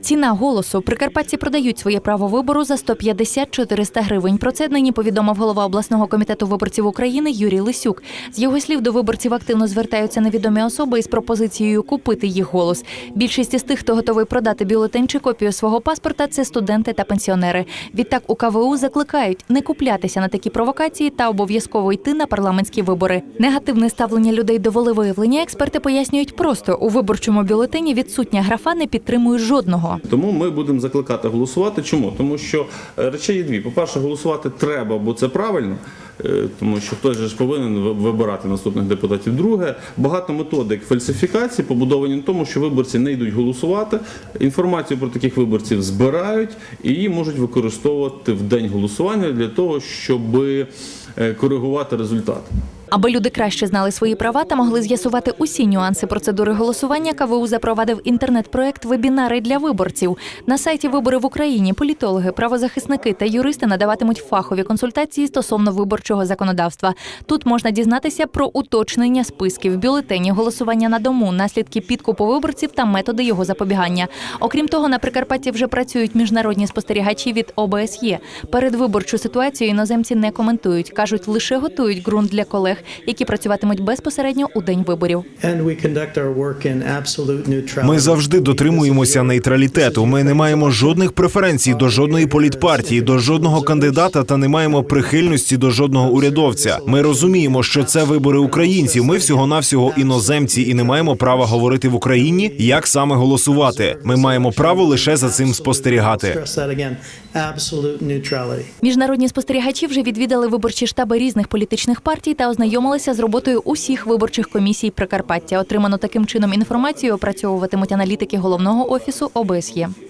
Ціна голосу. Прикарпатці продають своє право вибору за 150-400 гривень. Про це нині повідомив голова обласного комітету виборців України Юрій Лисюк. З його слів, до виборців активно звертаються невідомі особи із пропозицією купити їх голос. Більшість із тих, хто готовий продати бюлетень чи копію свого паспорта, це студенти та пенсіонери. Відтак у КВУ закликають не куплятися на такі провокації та обов'язково йти на парламентські вибори. Негативне ставлення людей до волевиявлення експерти пояснюють просто у виборчому бюлетені відсутня графа не підтримує жодного. Тому ми будемо закликати голосувати. Чому? Тому що е, речей є дві. По-перше, голосувати треба, бо це правильно. е, Тому що хтось же ж повинен вибирати наступних депутатів. Друге, багато методик фальсифікації побудовані на тому, що виборці не йдуть голосувати. Інформацію про таких виборців збирають і її можуть використовувати в день голосування для того, щоб коригувати результат. Аби люди краще знали свої права та могли з'ясувати усі нюанси процедури голосування, КВУ запровадив інтернет-проект Вебінари для виборців. На сайті Вибори в Україні політологи, правозахисники та юристи надаватимуть фахові консультації стосовно виборчого законодавства. Тут можна дізнатися про уточнення списків, бюлетені, голосування на дому, наслідки підкупу виборців та методи його запобігання. Окрім того, на Прикарпатті вже працюють міжнародні спостерігачі від ОБСЄ. Передвиборчу ситуацію іноземці не коментують, кажуть, лише готують ґрунт для колег, які працюватимуть безпосередньо у день виборів. Ми завжди дотримуємося нейтралітету. Ми не маємо жодних преференцій до жодної політпартії, до жодного кандидата та не маємо прихильності до жодного урядовця. Ми розуміємо, що це вибори українців. Ми всього навсього іноземці і не маємо права говорити в Україні, як саме голосувати. Ми маємо право лише за цим спостерігати. Міжнародні спостерігачі вже відвідали виборчі штаби різних політичних партій та ознайомилися з роботою усіх виборчих комісій Прикарпаття. Отриману таким чином інформацію опрацьовуватимуть аналітики головного офісу ОБСЄ.